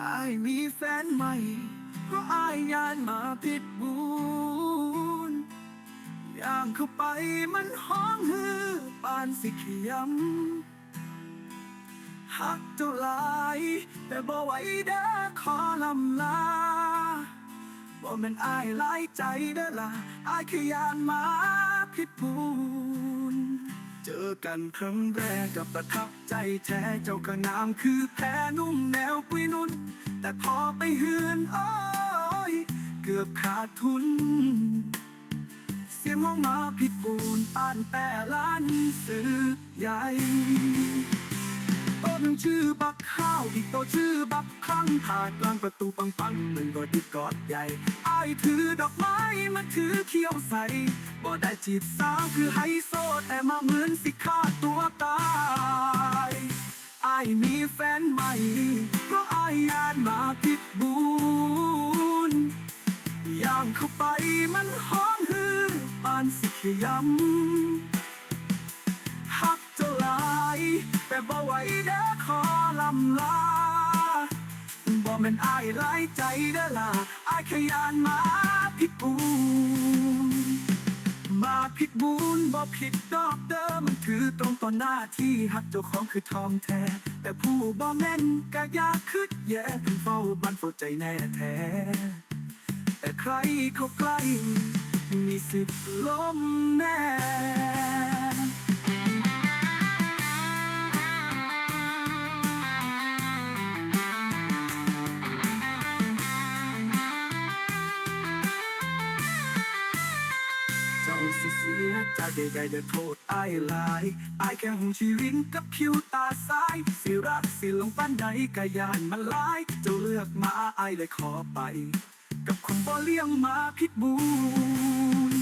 อายมีแฟนใหม่ เพราะอายยานมาผิดบูนย่างเข้าไปมันห้องฮือปานสิขยำหักเจ้าลาย แต่บ่ไหวเด้อขอลำลาบ่แม่นอายหลายใจเด้อล่ะอายคือยานมาผิดบูนเจอกันครั้งแรกกับประทับใจแท้เจ้าก็นามคือแพ้นุ่มแนวปุยนุ ขาดทุน เสียงห้องมาผิดปูนปานแต่ล้านสื่อใหญ่โต๊ะหนึ่งชื่อบักข้าวอีกโต๊ะชื่อบักคลั่งผ่านกลางประตูปังปังหนึ่งก็ดีกอดใหญ่ไอายถือดอกไม้มาถือเขียวใสบ่ได้จีบสาวคือไฮโซแต่มาเหมือนสิฆ่าตัวตายไอายมีแฟนใหม่เพราะไอายยานมาผิดบูน ย่างเข้าไปมันหองฮือปานสิขยำฮักเจ้าหลายแต่บ่ไหวเด้อขอลำลาบ่แม่นอายหลายใจเด้อล่ะอายขยันมาผิดบูนมาผิดบูนบ่ผิดดอกเด้อมันถือตรงต่อหน้าที่ฮักเจ้าของคือทองแท้ แต่ผู้บ่แม่นก็ยากคืดแย่เป็นเฝ้าบันเฝ้าใจแน่แท้ รเขาใกล้มีสิทธิ์ล้มแน่จ้าสิเสียใจใดๆเดือโทษอายหลายอายแค่หงชีวิตกับคิวตาซ้าย สิรักสิลงปั้นใดกะยานมันหลาย เจ้าเลือกมาอายเลยขอไป กับคนบ่เลี้ยงมาพิษบูน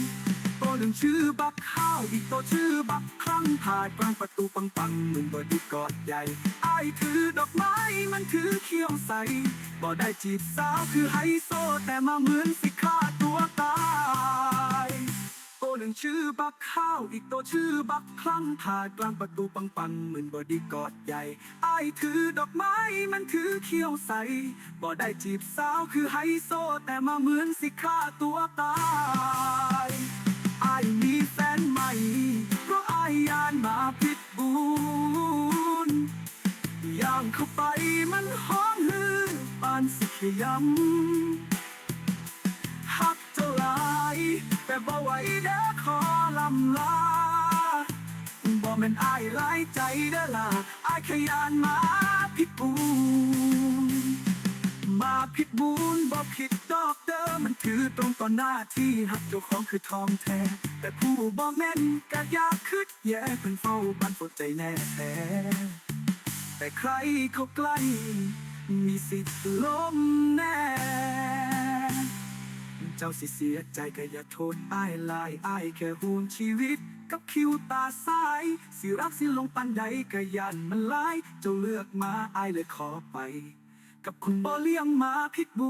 ตัวหนึ่งชื่อบักข้าวอีกตัวชื่อบักคลั่งผ่านกลางประตูปังปังมึงบ่ดีกอดใหญ่อายถือดอกไม้มันถือเขียวใสบ่ได้จีบสาวคือไฮโซแต่มาเหมือนสิฆ่าตัวตาย นึ่งชื่อบักข้าวอีกตัวชื่อบักคลั่งผ่ากลางประตูปังปังเหมือนบอดี้กอดใหญ่อายถือดอกไม้มันถือเขียวใสบ่ได้จีบสาวคือไฮโซ แต่มาเหมือนสิฆ่าตัวตายอายมีแฟนใหม่ เพราะอายยานมาผิดบูนย่างเข้าไปมันหองฮือปานสิขยำ แต่บ่ไหวเด้อขอลำลาบ่แม่นอายหลายใจเด้อล่ะอายขยันมาผิดบูนมาผิดบูนบ่ผิดดอกเด้อมันถือตรงต่อหน้าที่ฮักเจ้าของคือทองแท้ แต่ผู้บ่แม่นก็อยากคืดแย่เพิ่นเฝ้าบันปวดใจแน่แท้แต่ใครเขาใกล้มีสิทธิ์ล้มแน่ เจ้าสิเสียใจก็อย่าโทษอ้ายลายอ้ายแค่ห่วงชีวิต กับคิวตาซ้าย สิรักสิลงปันใดก็ยันมันลาย เจ้าเลือกมาอ้ายเลยขอไป กับคุณบ่เลี้ยงมาพิษบู